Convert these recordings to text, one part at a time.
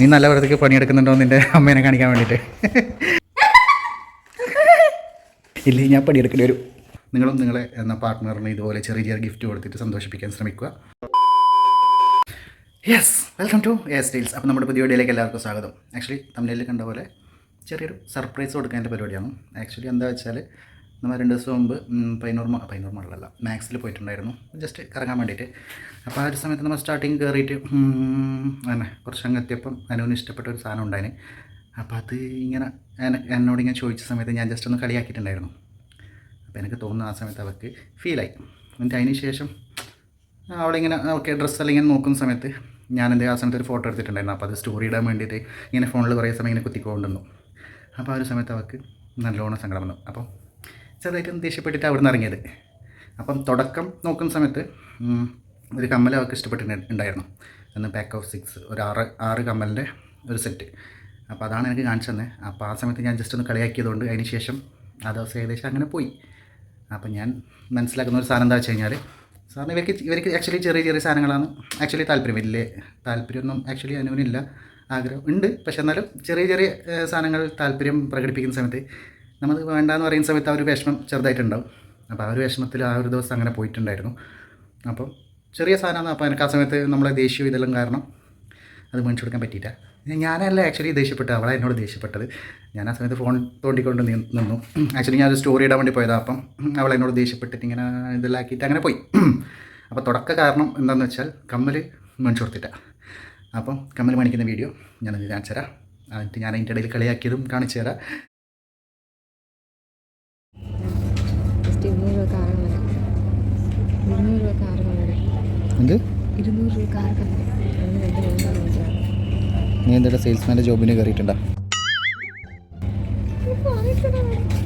നീ നല്ല വൃത്തിക്ക് പണിയെടുക്കുന്നുണ്ടോ നിന്റെ അമ്മേനെ കാണിക്കാൻ വേണ്ടിയിട്ട്? ഇല്ലേ ഞാൻ പണിയെടുക്കേണ്ടി വരും. നിങ്ങളും നിങ്ങളെ എന്ന പാർട്ട്ണറിന് ഇതുപോലെ ചെറിയ ചെറിയ ഗിഫ്റ്റ് കൊടുത്തിട്ട് സന്തോഷിപ്പിക്കാൻ ശ്രമിക്കുക. Yes welcome to A styles അപ്പോൾ നമ്മുടെ പുതിയ വീഡിയോയിലേക്ക് എല്ലാവർക്കും സ്വാഗതം. ആക്ച്വലി തമിഴിൽ കണ്ട പോലെ ചെറിയൊരു സർപ്രൈസ് കൊടുക്കേണ്ട പരിപാടിയാണ്. ആക്ച്വലി എന്താ വെച്ചാൽ നമ്മൾ രണ്ട് ദിവസം മുമ്പ് പൈനോർമ പൈനൂർ മ പൈനൂർ മകളല്ല മാക്സിൽ പോയിട്ടുണ്ടായിരുന്നു. ജസ്റ്റ് കറങ്ങാൻ വേണ്ടിയിട്ട്. അപ്പോൾ ആ ഒരു സമയത്ത് നമ്മൾ സ്റ്റാർട്ടിങ് കയറിയിട്ട് അങ്ങനെ കുറച്ച് അങ്ങ് എത്തിയപ്പം അനുവിന് ഇഷ്ടപ്പെട്ട ഒരു സാധനം ഉണ്ടായിന്. അപ്പോൾ അത് ഇങ്ങനെ എന്നോട് ഇങ്ങനെ ചോദിച്ച സമയത്ത് ഞാൻ ജസ്റ്റ് ഒന്ന് കളിയാക്കിയിട്ടുണ്ടായിരുന്നു. അപ്പോൾ എനിക്ക് തോന്നുന്നു ആ സമയത്ത് അവൾക്ക് ഫീലായി എന്നിട്ട് അതിന് ശേഷം അവളിങ്ങനെ ഓക്കെ ഡ്രസ്സെല്ലാം ഇങ്ങനെ നോക്കുന്ന സമയത്ത് ഞാൻ എന്റെ ആ സമയത്ത് ഒരു ഫോട്ടോ എടുത്തിട്ടുണ്ടായിരുന്നു. അപ്പോൾ അത് സ്റ്റോറി ഇടാൻ വേണ്ടിയിട്ട് ഇങ്ങനെ ഫോണിൽ കുറേ സമയം ഇങ്ങനെ കുത്തിക്കൊണ്ടിരുന്നു. അപ്പോൾ ആ ഒരു സമയത്ത് അവർക്ക് നല്ലോണം സങ്കടം വന്നു. അപ്പം ചെറുതായിട്ട് ദേഷ്യപ്പെട്ടിട്ട് അവിടെ നിന്ന് ഇറങ്ങിയത്. അപ്പം തുടക്കം നോക്കുന്ന സമയത്ത് ഒരു കമ്മൽ ഇഷ്ടപ്പെട്ടിട്ടുണ്ട് ഇഷ്ടപ്പെട്ടിട്ടുണ്ടായിരുന്നു എന്ന് പാക്ക് ഓഫ് സിക്സ് ഒരു ആറ് ആറ് കമ്മലിന്റെ ഒരു സെറ്റ് അപ്പോൾ അതാണ് എനിക്ക് കാണിച്ചു തന്നെ അപ്പോൾ ആ സമയത്ത് ഞാൻ ജസ്റ്റ് ഒന്ന് കളിയാക്കിയതുകൊണ്ട് അതിന് ശേഷം ആ ദിവസം ഏകദേശം അങ്ങനെ പോയി. അപ്പം ഞാൻ മനസ്സിലാക്കുന്ന ഒരു സാധനം എന്താ വെച്ച് കഴിഞ്ഞാൽ സാറിന് ഇവർക്ക് ഇവർക്ക് ആക്ച്വലി ചെറിയ ചെറിയ സാധനങ്ങളാണ് ആക്ച്വലി താല്പര്യം. വലിയ താല്പര്യമൊന്നും ആക്ച്വലി അനുവിനില്ല ആഗ്രഹം ഉണ്ട്. പക്ഷേ എന്നാലും ചെറിയ ചെറിയ സാധനങ്ങൾ താല്പര്യം പ്രകടിപ്പിക്കുന്ന സമയത്ത് നമ്മൾ വേണ്ടാന്ന് പറയുന്ന സമയത്ത് ആ ഒരു വിഷമം ചെറുതായിട്ടുണ്ടാവും. അപ്പോൾ ആ ഒരു വിഷമത്തിൽ ആ ഒരു ദിവസം അങ്ങനെ പോയിട്ടുണ്ടായിരുന്നു. അപ്പോൾ ചെറിയ സാധനമാണ് അപ്പോൾ എനിക്ക് ആ സമയത്ത് നമ്മളെ ദേഷ്യം ഇതെല്ലാം കാരണം അത് മേടിച്ചു കൊടുക്കാൻ പറ്റിയില്ല. ഞാനല്ല ആക്ച്വലി ദേഷ്യപ്പെട്ടത്. അവളെ എന്നോട് ദേഷ്യപ്പെട്ടത്. ഞാൻ ആ സമയത്ത് ഫോൺ തോണ്ടിക്കൊണ്ട് നിന്നു. ആക്ച്വലി ഞാൻ ഒരു സ്റ്റോറി ഇടാൻ വേണ്ടി പോയതാണ് അപ്പം അവളെ എന്നോട് ദേഷ്യപ്പെട്ടിട്ട് ഇങ്ങനെ ഇതെല്ലാക്കിയിട്ട് അങ്ങനെ പോയി. അപ്പോൾ തുടക്ക കാരണം എന്താണെന്ന് വെച്ചാൽ കമ്മൽ മേടിച്ചു കൊടുത്തിട്ട. അപ്പം കമ്മൽ മേടിക്കുന്ന വീഡിയോ ഞാനത് കാണിച്ചു തരാം എന്നിട്ട് ഞാൻ അതിന്റെ ഇടയിൽ കളിയാക്കിയതും കാണിച്ചു തരാം വിളിച്ചത് നീ എന്താ സെയിൽസ്മാന്റെ ജോബിന് കയറിയിട്ടുണ്ടോ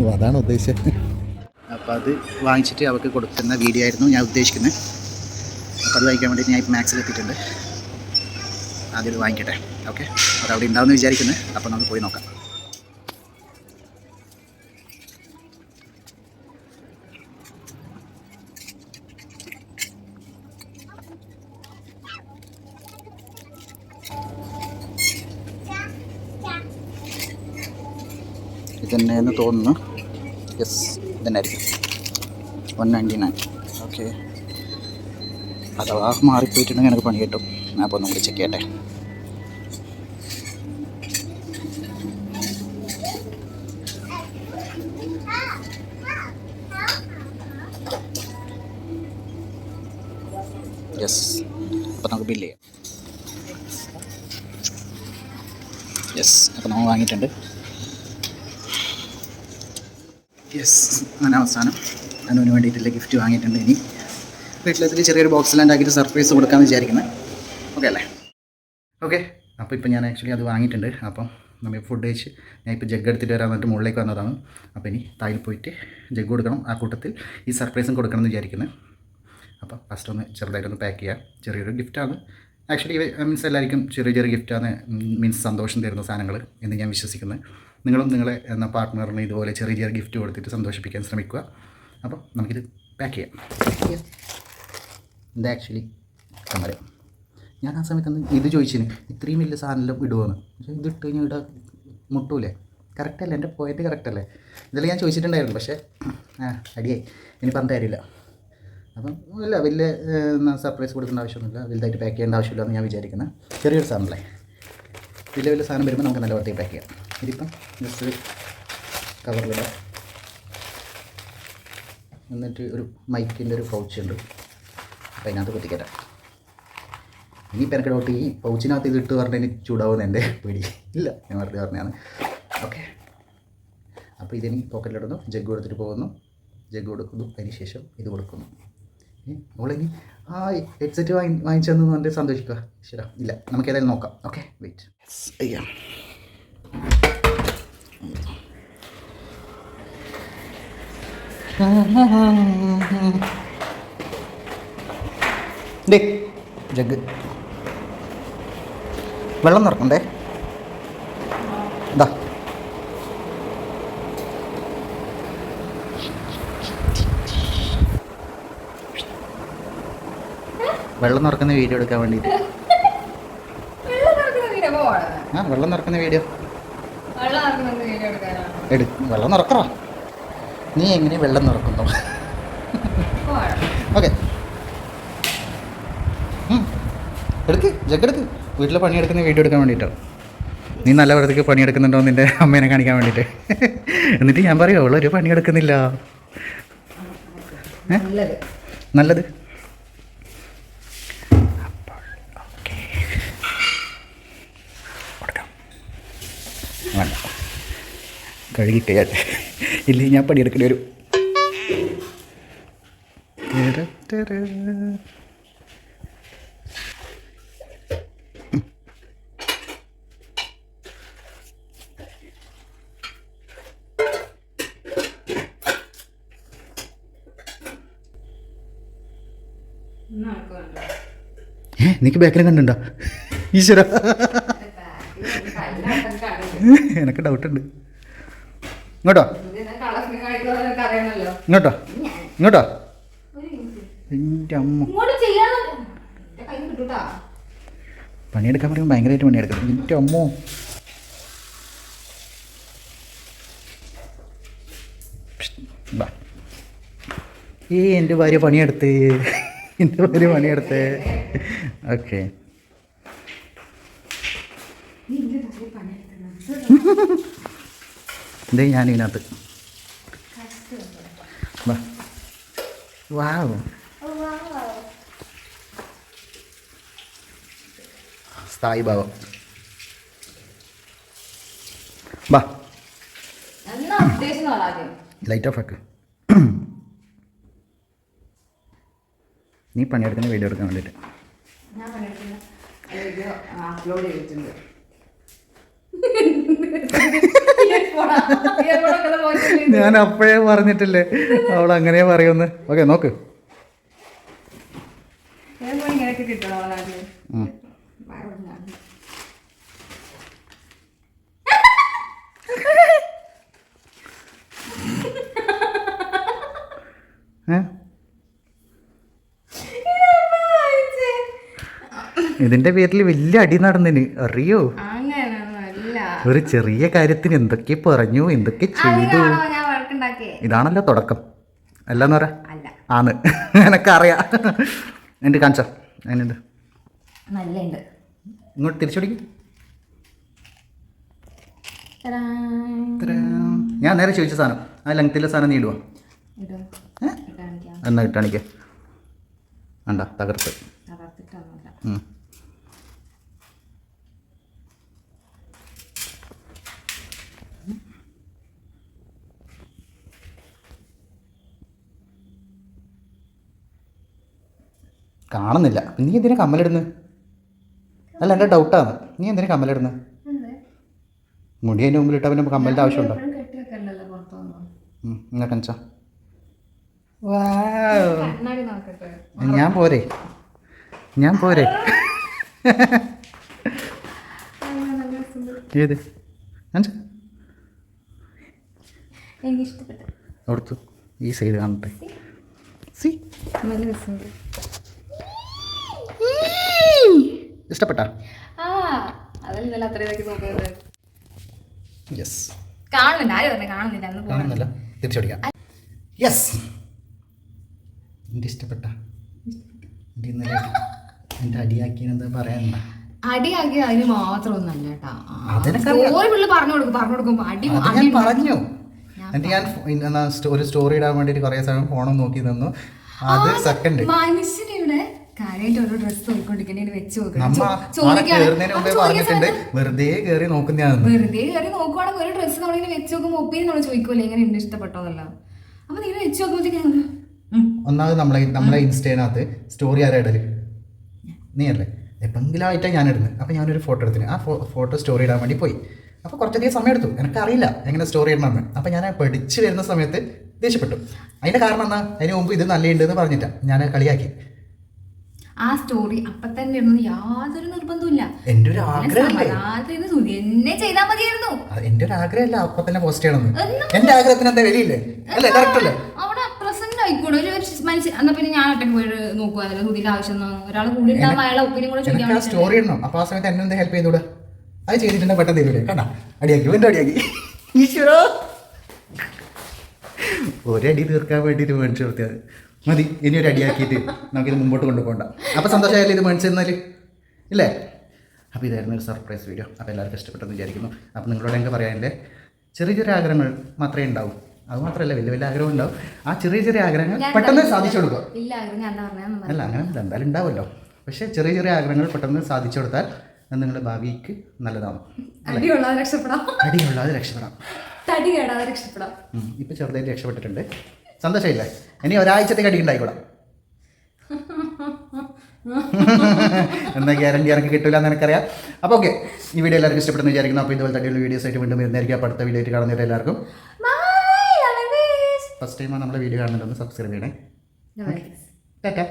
ഓ അതാണ് ഉദ്ദേശിച്ചത് അപ്പോൾ അത് വാങ്ങിച്ചിട്ട് അവർക്ക് കൊടുക്കുന്ന വീഡിയോ ആയിരുന്നു ഞാൻ ഉദ്ദേശിക്കുന്നത് അപ്പോൾ അത് വാങ്ങിക്കാൻ വേണ്ടി ഞാൻ ഇപ്പോൾ മാക്സിൽ എത്തിയിട്ടുണ്ട്. ആദ്യം ഇത് വാങ്ങിക്കട്ടെ. ഓക്കെ അത് അവിടെ ഉണ്ടാവുമെന്ന് വിചാരിക്കുന്നത് അപ്പോൾ നമുക്ക് പോയി നോക്കാം. ഇതന്നെയെന്ന് തോന്നുന്നു. യെസ് ഇതന്നെയായിരിക്കും വൺ നയന്റി നയൻ ഓക്കെ അഥവാ മാറിപ്പോയിട്ടുണ്ടെങ്കിൽ എനിക്ക് പണി കിട്ടും. ഞാൻ അപ്പോൾ നമുക്ക് ചെക്ക് ചെയ്യട്ടെ. യെസ് അപ്പോൾ നമുക്ക് ബില്ല് ചെയ്യാം. യെസ് അപ്പോൾ നമ്മൾ വാങ്ങിയിട്ടുണ്ട്. യെസ് അങ്ങനെ അവസാനം അനുവിന് വേണ്ടിയിട്ടുള്ള ഗിഫ്റ്റ് വാങ്ങിയിട്ടുണ്ട് ഇനി. വീട്ടിലെത്തിട്ട് ചെറിയൊരു ബോക്സിൽ ഉണ്ടാക്കിയിട്ട് സർപ്രൈസ് കൊടുക്കാമെന്ന് വിചാരിക്കുന്നത് ഓക്കെ അല്ലേ? ഓക്കെ അപ്പോൾ ഇപ്പോൾ ഞാൻ ആക്ച്വലി അത് വാങ്ങിയിട്ടുണ്ട്. അപ്പം നമ്മൾ ഫുഡ് കഴിച്ച് ഞാൻ ഇപ്പോൾ ജഗ് എടുത്തിട്ട് വരാൻ വന്നിട്ട് മുകളിലേക്ക് വന്നതാണ്. അപ്പോൾ ഇനി തായിൽ പോയിട്ട് ജഗ് കൊടുക്കണം. ആ കൂട്ടത്തിൽ ഈ സർപ്രൈസും കൊടുക്കണം എന്ന് വിചാരിക്കുന്നത് അപ്പോൾ ഫസ്റ്റ് ഒന്ന് ചെറുതായിട്ടൊന്ന് പാക്ക് ചെയ്യാം. ചെറിയൊരു ഗിഫ്റ്റാണ് ആക്ച്വലി മീൻസ് എല്ലാവർക്കും ചെറിയ ചെറിയ ഗിഫ്റ്റാണ് മീൻസ് സന്തോഷം തരുന്ന സാധനങ്ങൾ എന്ന് ഞാൻ വിശ്വസിക്കുന്നത് നിങ്ങളും നിങ്ങളെ എന്ന പാർട്ട്ണറിന് ഇതുപോലെ ചെറിയ ചെറിയ ഗിഫ്റ്റ് കൊടുത്തിട്ട് സന്തോഷിപ്പിക്കാൻ ശ്രമിക്കുക. അപ്പോൾ നമുക്കിത് പാക്ക് ചെയ്യാം. ഇത് ആക്ച്വലി കമ്മൽ ഞാൻ ആ സമയത്ത് ഇത് ചോദിച്ചിന് ഇത്രയും വലിയ സാധനം ഇടുമെന്ന് പക്ഷേ ഇത് ഇട്ട് കഴിഞ്ഞാൽ ഇവിടെ മുട്ടൂലേ? കറക്റ്റ് അല്ലേ? എന്റെ പോയിന്റ് കറക്റ്റ് അല്ലേ? ഇതെല്ലാം ഞാൻ ചോദിച്ചിട്ടുണ്ടായിരുന്നു. പക്ഷേ ആ അടിയായി. ഇനി പറഞ്ഞ കാര്യമില്ല. അപ്പം ഇല്ല വലിയ സർപ്രൈസ് കൊടുക്കേണ്ട ആവശ്യമൊന്നുമില്ല. വലുതായിട്ട് പാക്ക് ചെയ്യേണ്ട ആവശ്യമില്ല എന്ന് ഞാൻ വിചാരിക്കുന്നത് ചെറിയൊരു സാധനമല്ലേ? വലിയ വലിയ സാധനം വരുമ്പോൾ നമുക്ക് നല്ല വൃത്തിയിൽ പാക്ക് ചെയ്യാം. ഇതിപ്പം ജസ്റ്റ് കവറിലിടാം എന്നിട്ട് ഒരു മൈക്കിന്റെ ഒരു പൗച്ച് ഉണ്ട്. അപ്പം അതിനകത്ത് കുത്തിക്കറ്റാം. ഇനിയിപ്പോൾ എനിക്ക് ഡൗട്ട് ഈ പൗച്ചിനകത്ത് ഇത് ഇട്ട് ഇനി ചൂടാവുന്ന എന്റെ പേടി. ഇല്ല ഞാൻ വെറുതെ പറഞ്ഞതാണ്. ഓക്കെ അപ്പോൾ ഇതിനി പോക്കറ്റിലിടുന്നു ജഗ് കൊടുത്തിട്ട് പോകുന്നു. ജഗ് കൊടുക്കുന്നു. അതിന് ശേഷം ഇത് കൊടുക്കുന്നു. നമ്മളിനി മോളിനി ആ ഹെഡ്സെറ്റ് വാങ്ങി വാങ്ങിച്ചെന്ന് പറഞ്ഞിട്ട് സന്തോഷിക്കുക ശരി ഇല്ല നമുക്ക് ഏതായാലും നോക്കാം. ഓക്കെ വെയിറ്റ് അയ്യാ ജഗ്. വെള്ളം നിറക്കണ്ടേ? ഇതാ വെള്ളം നിറക്കുന്ന വീഡിയോ എടുക്കാൻ വേണ്ടിയിട്ട്. ആ വെള്ളം നിറക്കുന്ന വീഡിയോ. വെള്ളം ഇറങ്ങുന്നത് വീഡിയോ എടുക്കാനാണ്? എടു വെള്ളം നിറക്കറ. നീ എങ്ങനെ വെള്ളം നിറക്കുന്നു? ഓക്കെ. എടുക്ക് ജഗ്ഗെടുക്ക് വീട്ടിൽ പണിയെടുക്കുന്ന വീഡിയോ എടുക്കാൻ വേണ്ടിയിട്ടാണ് നീ നല്ല വെറുതെ പണിയെടുക്കുന്നുണ്ടോ നിന്റെ അമ്മേനെ കാണിക്കാൻ വേണ്ടിയിട്ട് എന്നിട്ട് ഞാൻ പറയുമോ അവളൊരു പണിയെടുക്കുന്നില്ല? നല്ലത്. കഴുകി ഇല്ലെങ്കിൽ ഞാൻ പണിയെടുക്കേണ്ടി വരും. ഏ നിനക്ക് ബാക്കിൽ കണ്ടുണ്ടോ ഈശ്വര. എനിക്ക് ഡൗട്ടുണ്ട് ഇങ്ങോട്ടോ? ഇങ്ങോട്ടോ. ഇങ്ങോട്ടോ. എന്റെ അമ്മ പണിയെടുക്കാൻ പറയുമ്പോൾ ഭയങ്കരമായിട്ട് പണിയെടുക്കണം എന്റെ അമ്മോ ഈ എന്റെ ഭാര്യ പണിയെടുത്ത്. എന്റെ ഭാര്യ പണിയെടുത്ത്. ഓക്കെ. ഇതേ ഞാൻ വാവ് സ്ഥായി ഭാവം ബാ ലൈറ്റ് ഓഫ് ആക്ക്. നീ പണിയെടുക്കുന്ന വീഡിയോ എടുക്കാൻ വേണ്ടിയിട്ട്. ഞാൻ പണിയെടുക്കുന്ന വീഡിയോ അപ്ലോഡ് ചെയ്തിട്ടുണ്ട്. ഞാൻ അപ്പോഴേ പറഞ്ഞിട്ടില്ലേ? അവൾ അങ്ങനെ പറയുമെന്ന് ഓക്കെ നോക്ക്. ഇതിന്റെ. പേരിൽ വലിയ അടി നടന്നിന്. അറിയോ? ഒരു ചെറിയ കാര്യത്തിന് എന്തൊക്കെ പറഞ്ഞു എന്തൊക്കെ ചെയ്തു? ഇതാണല്ലോ തുടക്കം. അല്ലെന്ന് പറ. ആണ്. ആന്ന് എനക്കറിയാം. എന്റെ കാണിച്ചോ? അതിനുണ്ട് നല്ലുണ്ട് ഇങ്ങോട്ട് തിരിച്ചുപിടിക്കും ഞാൻ നേരെ ചോദിച്ച സാധനം. ആ ലെങ്ത്തിലെ സാധനം നീ ഇടുവാ? എന്നാ ഇട്ടാണിക്ക വേണ്ട തകർത്ത്. തകർത്തിട്ടൊന്നുമില്ല. കാണുന്നില്ല. നീ എന്തിനാ കമ്മലിടുന്നത് അല്ല എന്റെ ഡൗട്ടാണ് നീ എന്തിനാ കമ്മലിടുന്നത് മുടി അതിന്റെ മുമ്പിൽ ഇട്ടാൽ പിന്നെ കമ്മലിന്റെ ആവശ്യമുണ്ടോ? എപ്പോഴും കെട്ടി വെക്കണ്ടല്ലോ പുറത്തൊന്നും ഉം, ഇങ്ങ് കാണിച്ചോ. നോക്കട്ടെ. ഞാൻ പോരെ. ഞാൻ പോരെ. ഏത്? കാണിച്ചോ. എനിക്ക് ഇഷ്ടപ്പെട്ടു അവിടുത്തു ഈ സൈഡ് കാണട്ടെ. സി. നല്ല രസമുണ്ട്. ഇഷ്ടപ്പെട്ടാ? യെസ് കാണുന്നില്ല തിരിച്ചടിക്കാം യെസ് എന്റെ ഇഷ്ടപ്പെട്ട? എന്റെ ഇന്നലെ അടി- എന്റെ അടിയാക്കിയെന്താ പറയാനുണ്ട അടിയാക്കി അതിന് മാത്രം ഒന്നല്ല കേട്ടാ. പറഞ്ഞു എന്നിട്ട് ഞാൻ ഒരു സ്റ്റോറി ഇടാൻ വേണ്ടിട്ട് കുറേ സമയം ഫോണും നോക്കി നിന്നു അത് സെക്കൻഡ് മനുഷ്യനെ കാര്യമായിട്ട് ഓരോ ഡ്രസ് നോക്കിക്കൊണ്ടിരിക്കണേ വെച്ച് പറഞ്ഞിട്ടുണ്ട് വെറുതെ കയറി നോക്കുന്നതാണെന്ന് വെറുതെ കയറി നോക്കുവാണെങ്കിൽ ഒരു ഡ്രസ്സ് നമ്മളിങ്ങനെ വെച്ച് നോക്കുമ്പോൾ ഒപ്പീനിയൻ നമ്മൾ ചോദിക്കൂലേ എങ്ങനെ ഉണ്ട് ഇഷ്ടപ്പെട്ടോന്നല്ല അപ്പൊ നിങ്ങൾ വെച്ച് നോക്കുമ്പോഴത്തേക്ക് ഒന്നാമത് നമ്മളെ നമ്മളെ ഇൻസ്റ്റേനകത്ത് സ്റ്റോറി ആരാ ഇടൽ? നീ അല്ലേ? എപ്പെങ്കിലുമായിട്ടാണ് ഞാൻ ഇടുന്നത് അപ്പോൾ ഞാനൊരു ഫോട്ടോ എടുത്തിന്. ആ ഫോട്ടോ സ്റ്റോറി ഇടാൻ വേണ്ടി പോയി. അപ്പോൾ കുറച്ചധികം സമയം എടുത്തു. എനിക്കറിയില്ല എങ്ങനെ സ്റ്റോറി ഇടണമെന്ന് അപ്പോൾ ഞാൻ പഠിച്ചു വരുന്ന സമയത്ത് ദേഷ്യപ്പെട്ടു. അതിന്റെ കാരണം എന്താ? അതിന് മുമ്പ് ഇത് നല്ലുണ്ട് എന്ന് പറഞ്ഞിട്ടാ. ഞാൻ കളിയാക്കി. ആ സ്റ്റോറി അപ്പൊ തന്നെ ഇടുന്നത് യാതൊരു നിർബന്ധമില്ല എന്റെ ഒരു ആഗ്രഹം സുതി എന്നെ ചെയ്താൽ മതിയായിരുന്നു. എന്റെ ഒരു ആഗ്രഹമല്ല അപ്പൊ തന്നെ പോസ്റ്റ് ചെയ്യണമെന്ന്. എന്റെ ആഗ്രഹത്തിന് എന്താ വിലയില്ലേ? അല്ലേ കറക്റ്റ് അല്ലേ? അവിടെ പ്രസന്റ് ഒരു എന്നാ പിന്നെ ഞാൻ ആവശ്യം ഒരാൾ കൂടി ഉണ്ടാകുമ്പോൾ അയാളെ ഒപ്പീനിയൻ കൂടെ ചോദിക്കാൻ എനിക്ക് ആ സ്റ്റോറി ഇടണം. അപ്പൊ ആ സമയത്ത് എന്നെ എന്താ ഹെൽപ്പ് ചെയ്തൂടെ അത് ചെയ്തിട്ടുണ്ട് പെട്ടെന്ന് തരൂലേ? കണ്ടാ? അടിയാക്കി വീണ്ടും അടിയാക്കി. ഈശ്വരോ! ഒരടി തീർക്കാൻ വേണ്ടിയിട്ട് മേടിച്ചു കൊടുത്തത്. മതി ഇനി ഒരു അടിയാക്കിയിട്ട് നമുക്കിത് മുമ്പോട്ട് കൊണ്ടുപോകണ്ട. അപ്പോൾ സന്തോഷമായാലും ഇത് മേടിച്ചു തന്നാൽ ഇല്ലേ? അപ്പോൾ ഇതായിരുന്നു ഒരു സർപ്രൈസ് വീഡിയോ അപ്പോൾ എല്ലാവർക്കും ഇഷ്ടപ്പെട്ടെന്ന് വിചാരിക്കുന്നു. അപ്പോൾ നിങ്ങളോട് എനിക്ക് പറയാനില്ലേ ചെറിയ ചെറിയ ആഗ്രഹങ്ങൾ മാത്രമേ ഉണ്ടാവും. അത് മാത്രമല്ല വലിയ വലിയ ആഗ്രഹം ഉണ്ടാവും. ആ ചെറിയ ചെറിയ ആഗ്രഹങ്ങൾ പെട്ടെന്ന് സാധിച്ചു കൊടുക്കുക. അല്ല അങ്ങനെ. എന്തായാലും ഉണ്ടാവുമല്ലോ. പക്ഷേ ചെറിയ ചെറിയ ആഗ്രഹങ്ങൾ പെട്ടെന്ന് സാധിച്ചു കൊടുത്താൽ നിങ്ങളുടെ ഭാവിക്ക് നല്ലതാണ് അടിയുള്ളാതെ രക്ഷപ്പെടാം. അടിയുള്ളത് രക്ഷപ്പെടാം. തടി കേടാതെ രക്ഷപ്പെടാം. ഇപ്പം ചെറുതായിട്ട് രക്ഷപ്പെട്ടിട്ടുണ്ട്. സന്തോഷമില്ലേ? ഇനി ഒരാഴ്ചത്തേക്ക് അടി എന്നാൽ ഗ്യാരണ്ടി എനിക്ക് കിട്ടില്ല എന്ന് എനിക്കറിയാം അപ്പോൾ ഓക്കെ ഈ വീഡിയോ എല്ലാവർക്കും ഇഷ്ടപ്പെടുന്നു വിചാരിക്കുന്നു. അപ്പോൾ ഇതുപോലെ തന്നെയുള്ള വീഡിയോസ് ആയിട്ട് വീണ്ടും വരുന്നതായിരിക്കും. അപ്പോൾ അടുത്ത വീഡിയോ ആയിട്ട് കാണുന്നവരെ എല്ലാവർക്കും. ഫസ്റ്റ് ടൈമാണ് നമ്മുടെ വീഡിയോ കാണുന്നുണ്ടെന്ന് സബ്സ്ക്രൈബ് ചെയ്യണേ. ടാറ്റാ